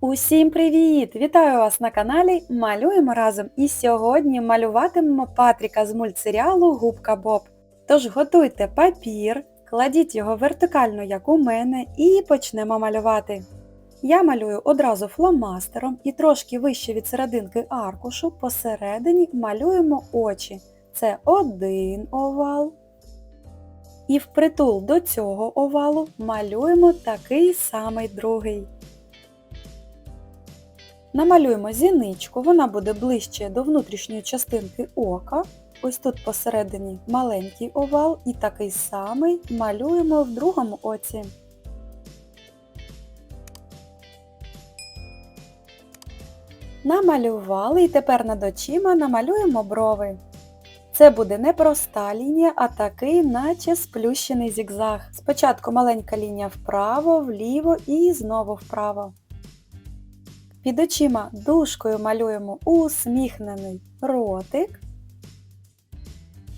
Усім привіт! Вітаю вас на каналі Малюємо разом. І сьогодні малюватимемо Патріка з мультсеріалу Губка Боб. Тож готуйте папір, кладіть його вертикально, як у мене, і почнемо малювати. Я малюю одразу фломастером і трошки вище від серединки аркушу посередині малюємо очі. Це один овал. І впритул до цього овалу малюємо такий самий другий. Намалюємо зіничку, вона буде ближче до внутрішньої частинки ока. Ось тут посередині маленький овал і такий самий малюємо в другому оці. Намалювали і тепер над очима намалюємо брови. Це буде не проста лінія, а такий, наче сплющений зігзаг. Спочатку маленька лінія вправо, вліво і знову вправо. Під очима дужкою малюємо усміхнений ротик,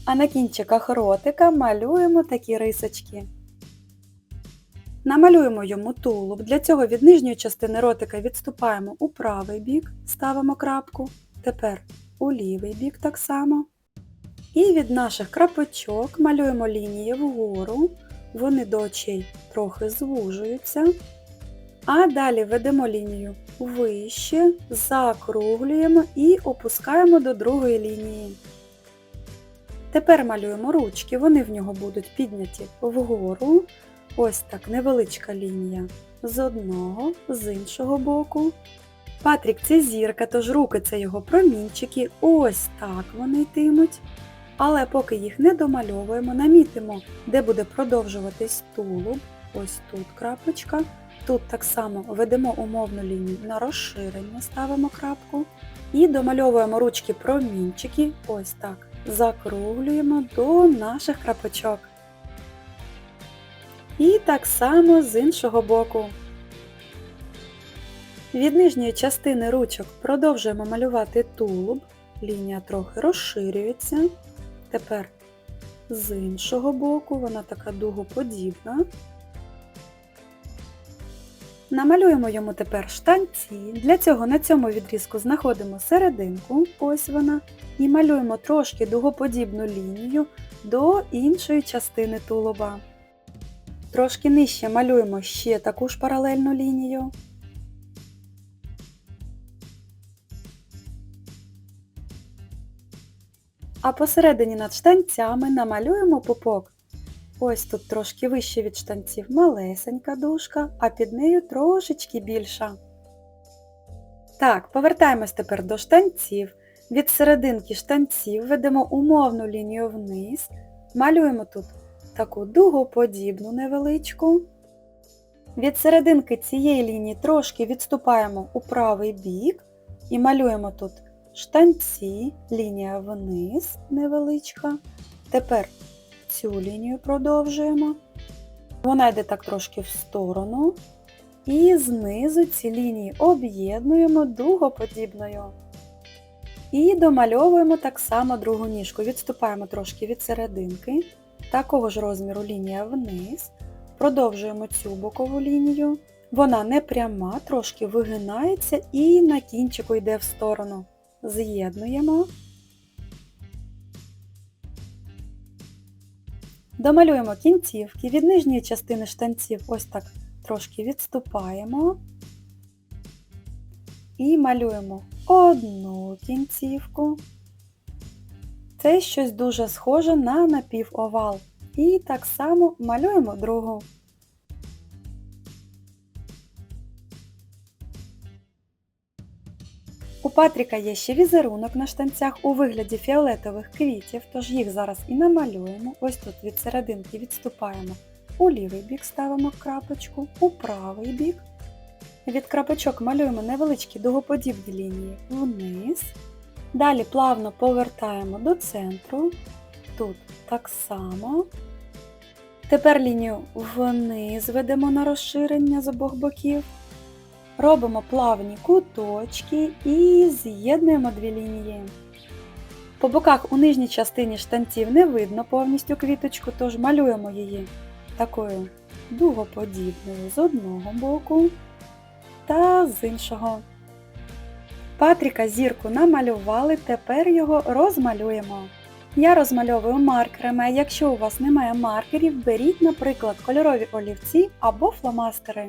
а на кінчиках ротика малюємо такі рисочки. Намалюємо йому тулуб. Для цього від нижньої частини ротика відступаємо у правий бік, ставимо крапку, тепер у лівий бік так само. І від наших крапочок малюємо лінії вгору, вони до очей трохи звужуються. А далі ведемо лінію вище, закруглюємо і опускаємо до другої лінії. Тепер малюємо ручки, вони в нього будуть підняті вгору. Ось так невеличка лінія з одного, з іншого боку. Патрік це зірка, тож руки це його промінчики. Ось так вони йтимуть. Але поки їх не домальовуємо, намітимо, де буде продовжуватись тулуб. Ось тут крапочка. Тут так само ведемо умовну лінію на розширення, ставимо крапку. І домальовуємо ручки промінчики, ось так. Закруглюємо до наших крапочок. І так само з іншого боку. Від нижньої частини ручок продовжуємо малювати тулуб. Лінія трохи розширюється. Тепер з іншого боку, вона така дугоподібна. Намалюємо йому тепер штанці. Для цього на цьому відрізку знаходимо серединку, ось вона, і малюємо трошки дугоподібну лінію до іншої частини тулуба. Трошки нижче малюємо ще таку ж паралельну лінію. А посередині над штанцями намалюємо пупок. Ось тут трошки вище від штанців малесенька дужка, а під нею трошечки більша. Так, повертаємось тепер до штанців. Від серединки штанців ведемо умовну лінію вниз, малюємо тут таку дугоподібну невеличку. Від серединки цієї лінії трошки відступаємо у правий бік і малюємо тут штанці, лінія вниз невеличка. Тепер цю лінію продовжуємо. Вона йде так трошки в сторону. І знизу ці лінії об'єднуємо дугоподібною. І домальовуємо так само другу ніжку. Відступаємо трошки від серединки. Такого ж розміру лінія вниз. Продовжуємо цю бокову лінію. Вона не пряма, трошки вигинається і на кінчику йде в сторону. З'єднуємо. Домалюємо кінцівки, від нижньої частини штанців ось так трошки відступаємо і малюємо одну кінцівку. Це щось дуже схоже на напівовал. І так само малюємо другу. У Патріка є ще візерунок на штанцях у вигляді фіолетових квітів, тож їх зараз і намалюємо. Ось тут від серединки відступаємо. У лівий бік ставимо крапочку, у правий бік. Від крапочок малюємо невеличкі дугоподібні лінії вниз. Далі плавно повертаємо до центру. Тут так само. Тепер лінію вниз ведемо на розширення з обох боків. Робимо плавні куточки і з'єднуємо дві лінії. По боках у нижній частині штанців не видно повністю квіточку, тож малюємо її такою дугоподібною з одного боку. та з іншого. Патріка зірку намалювали, тепер його розмалюємо. Я розмальовую маркерами, а якщо у вас немає маркерів, беріть, наприклад, кольорові олівці або фломастери.